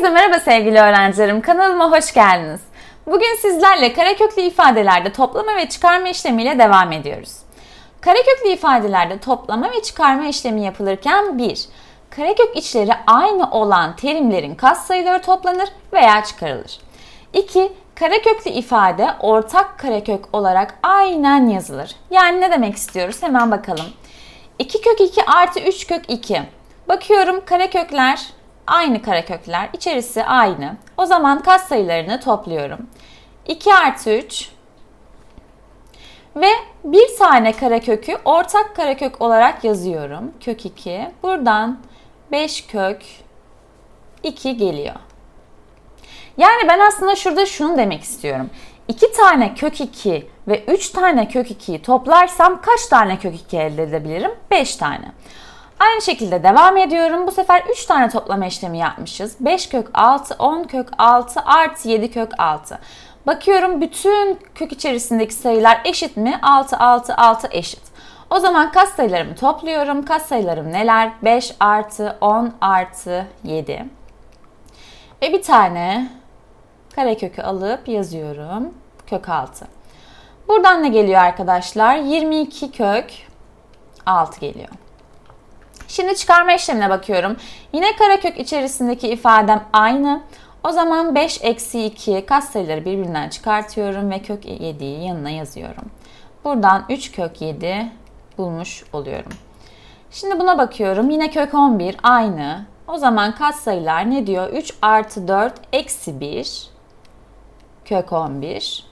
Herkese merhaba sevgili öğrencilerim. Kanalıma hoş geldiniz. Bugün sizlerle kareköklü ifadelerde toplama ve çıkarma işlemiyle devam ediyoruz. Kareköklü ifadelerde toplama ve çıkarma işlemi yapılırken 1. Karekök içleri aynı olan terimlerin katsayıları toplanır veya çıkarılır. 2. Kareköklü ifade ortak karekök olarak aynen yazılır. Yani ne demek istiyoruz? Hemen bakalım. 2 kök 2 artı 3 kök 2. Bakıyorum karekökler aynı karekökler. içerisi aynı. O zaman katsayılarını topluyorum. 2 artı 3 ve bir tane karekökü ortak karekök olarak yazıyorum. Kök 2. Buradan 5 kök 2 geliyor. Yani ben aslında şurada şunu demek istiyorum. 2 tane kök 2 ve 3 tane kök 2'yi toplarsam kaç tane kök 2 elde edebilirim? 5 tane. Aynı şekilde devam ediyorum. Bu sefer 3 tane toplama işlemi yapmışız. 5 kök 6, 10 kök 6 artı 7 kök 6. Bakıyorum bütün kök içerisindeki sayılar eşit mi? 6, 6, 6 eşit. O zaman kas sayılarımı topluyorum. Kas sayılarım neler? 5 artı 10 artı 7. Ve bir tane karekökü alıp yazıyorum. Kök 6. Buradan ne geliyor arkadaşlar? 22 kök 6 geliyor. Şimdi çıkarma işlemine bakıyorum. Yine karekök içerisindeki ifadem aynı. O zaman 5 eksi 2 katsayıları birbirinden çıkartıyorum ve kök 7'yi yanına yazıyorum. Buradan 3 kök 7 bulmuş oluyorum. Şimdi buna bakıyorum. Yine kök 11 aynı. O zaman katsayılar ne diyor? 3 artı 4 eksi 1 kök 11.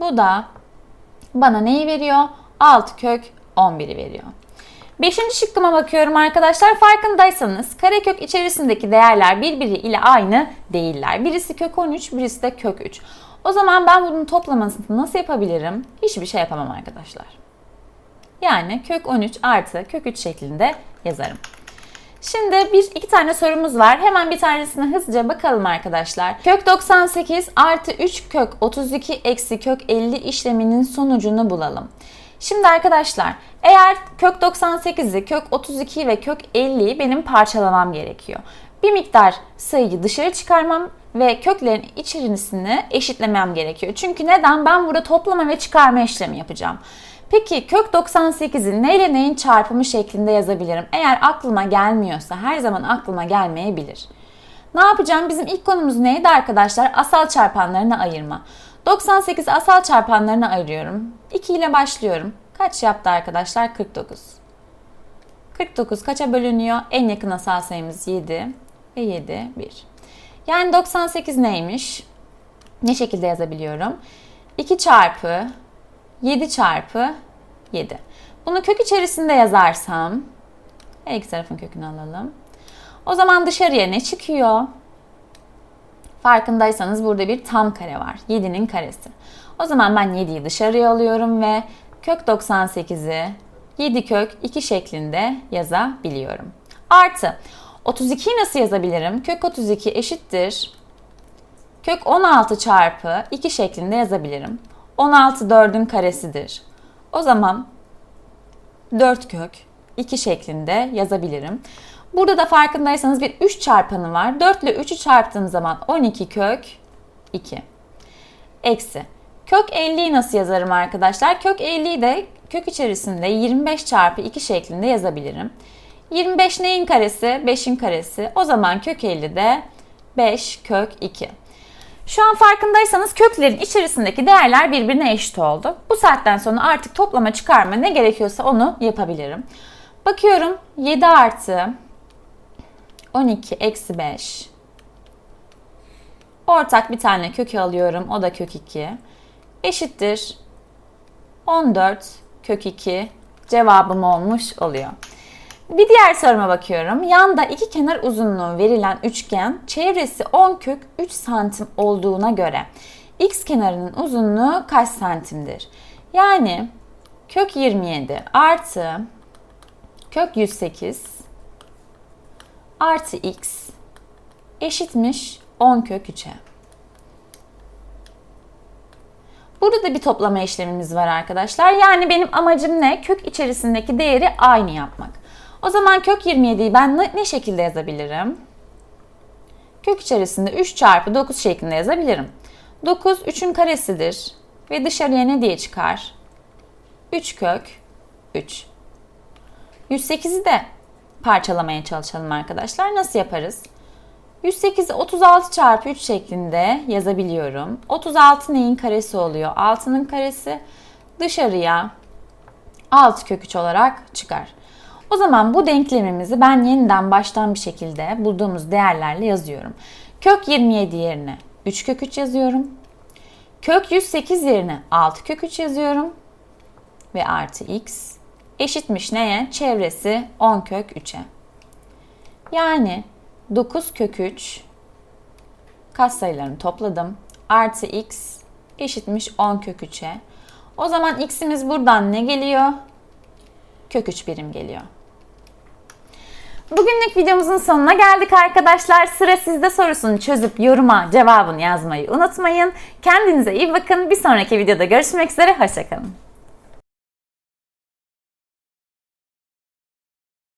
Bu da bana neyi veriyor? 6 kök 11'i veriyor. Beşinci şıkkıma bakıyorum arkadaşlar. Farkındaysanız karekök içerisindeki değerler birbiri ile aynı değiller. Birisi kök 13, birisi de kök 3. O zaman ben bunun toplamasını nasıl yapabilirim? Hiçbir şey yapamam arkadaşlar. Yani kök 13 artı kök 3 şeklinde yazarım. Şimdi bir iki tane sorumuz var. Hemen bir tanesine hızlıca bakalım arkadaşlar. Kök 98 artı 3 kök 32 eksi kök 50 işleminin sonucunu bulalım. Şimdi arkadaşlar eğer kök 98'i, kök 32 ve kök 50'yi benim parçalamam gerekiyor. Bir miktar sayıyı dışarı çıkarmam ve köklerin içerisini eşitlemem gerekiyor. Çünkü neden? Ben burada toplama ve çıkarma işlemi yapacağım. Peki kök 98'i neyle neyin çarpımı şeklinde yazabilirim? Eğer aklıma gelmiyorsa her zaman aklıma gelmeyebilir. Ne yapacağım? Bizim ilk konumuz neydi arkadaşlar? Asal çarpanlarına ayırma. 98 asal çarpanlarına ayırıyorum. 2 ile başlıyorum. Kaç yaptı arkadaşlar? 49. 49 kaça bölünüyor? En yakın asal sayımız 7 ve 7 1. Yani 98 neymiş? Ne şekilde yazabiliyorum? 2 çarpı 7 çarpı 7. Bunu kök içerisinde yazarsam her iki tarafın kökünü alalım. O zaman dışarıya ne çıkıyor? Farkındaysanız burada bir tam kare var. 7'nin karesi. O zaman ben 7'yi dışarıya alıyorum ve kök 98'i 7 kök 2 şeklinde yazabiliyorum. Artı 32'yi nasıl yazabilirim? Kök 32 eşittir. Kök 16 çarpı 2 şeklinde yazabilirim. 16 4'ün karesidir. O zaman 4 kök 2 şeklinde yazabilirim. Burada da farkındaysanız bir 3 çarpanı var. 4 ile 3'ü çarptığım zaman 12 kök 2. Eksi. Kök 50'yi nasıl yazarım arkadaşlar? Kök 50'yi de kök içerisinde 25 çarpı 2 şeklinde yazabilirim. 25 neyin karesi? 5'in karesi. O zaman kök 50 de 5 kök 2. Şu an farkındaysanız köklerin içerisindeki değerler birbirine eşit oldu. Bu saatten sonra artık toplama çıkarma ne gerekiyorsa onu yapabilirim. Bakıyorum 7 artı 12 eksi 5. Ortak bir tane kökü alıyorum. O da kök 2. Eşittir. 14 kök 2 cevabım olmuş oluyor. Bir diğer soruma bakıyorum. Yanda iki kenar uzunluğu verilen üçgen çevresi 10 kök 3 santim olduğuna göre x kenarının uzunluğu kaç santimdir? Yani kök 27 artı kök 108 artı x eşitmiş 10 kök 3'e. Burada da bir toplama işlemimiz var arkadaşlar. Yani benim amacım ne? Kök içerisindeki değeri aynı yapmak. O zaman kök 27'yi ben ne, ne şekilde yazabilirim? kök içerisinde 3 çarpı 9 şeklinde yazabilirim. 9 3'ün karesidir ve dışarıya ne diye çıkar? 3 kök 3. 108'i de parçalamaya çalışalım arkadaşlar. Nasıl yaparız? 108'i 36 çarpı 3 şeklinde yazabiliyorum. 36 neyin karesi oluyor? 6'nın karesi dışarıya 6 kök 3 olarak çıkar. O zaman bu denklemimizi ben yeniden baştan bir şekilde bulduğumuz değerlerle yazıyorum. Kök 27 yerine 3 kök 3 yazıyorum. Kök 108 yerine 6 kök 3 yazıyorum. Ve artı x eşitmiş neye? Çevresi 10 kök 3'e. Yani 9 kök 3 katsayılarını topladım. Artı x eşitmiş 10 kök 3'e. O zaman x'imiz buradan ne geliyor? Kök 3 birim geliyor. Bugünlük videomuzun sonuna geldik arkadaşlar. Sıra sizde sorusunu çözüp yoruma cevabını yazmayı unutmayın. Kendinize iyi bakın. Bir sonraki videoda görüşmek üzere. Hoşçakalın.